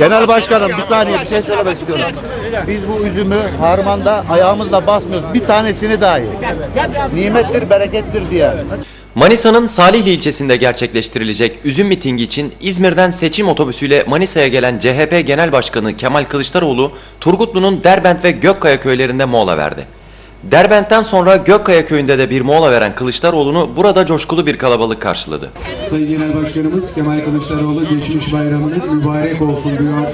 Genel başkanım bir saniye bir şey söylemek istiyorum. Biz bu üzümü harmanda ayağımızla basmıyoruz. Bir tanesini dahi. Nimettir, berekettir diye. Manisa'nın Salihli ilçesinde gerçekleştirilecek üzüm mitingi için İzmir'den seçim otobüsüyle Manisa'ya gelen CHP Genel Başkanı Kemal Kılıçdaroğlu, Turgutlu'nun Derbent ve Gökkaya köylerinde mola verdi. Derbent'ten sonra Gökkaya köyünde de bir mola veren Kılıçdaroğlu'nu burada coşkulu bir kalabalık karşıladı. Sayın Genel Başkanımız Kemal Kılıçdaroğlu geçmiş bayramınız mübarek olsun diyor.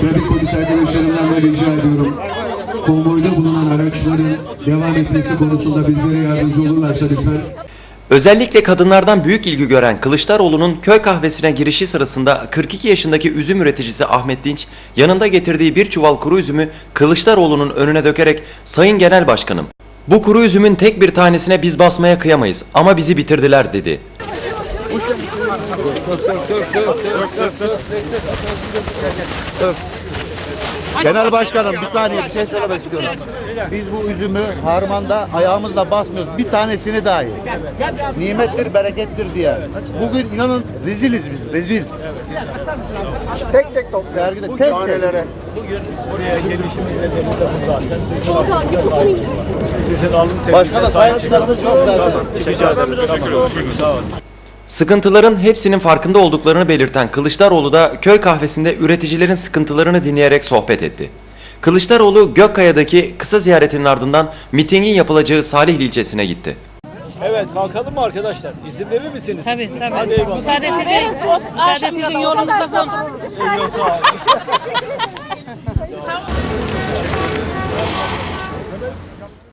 Trafik polis arkadaşlarımdan da rica ediyorum. Konvoyda bulunan araçların devam etmesi konusunda bizlere yardımcı olurlarsa lütfen. Özellikle kadınlardan büyük ilgi gören Kılıçdaroğlu'nun köy kahvesine girişi sırasında 42 yaşındaki üzüm üreticisi Ahmet Dinç yanında getirdiği bir çuval kuru üzümü Kılıçdaroğlu'nun önüne dökerek Sayın Genel Başkanım bu kuru üzümün tek bir tanesine biz basmaya kıyamayız ama bizi bitirdiler dedi. Genel başkanım bir saniye bir şey söylemek istiyorum. Biz bu üzümü harmanda ayağımızla basmıyoruz. Bir tanesini dahi. Nimettir, berekettir diye. Bugün inanın reziliz biz, rezil. Tek tek top sergide tek tek. Buraya gelişim nedeni de bu zaten. Sizin alın Sizin alın Başka da sahip çıkarımız yok zaten. Rica ederim. Sağ olun. Sıkıntıların hepsinin farkında olduklarını belirten Kılıçdaroğlu da köy kahvesinde üreticilerin sıkıntılarını dinleyerek sohbet etti. Kılıçdaroğlu Gökkaya'daki kısa ziyaretinin ardından mitingin yapılacağı Salihli ilçesine gitti. Evet kalkalım mı arkadaşlar? İzin verir misiniz? Tabii Hadi tabii. eyvallah. Müsaade sizin. Müsaade sizin yolunuzda son. Sağ olun.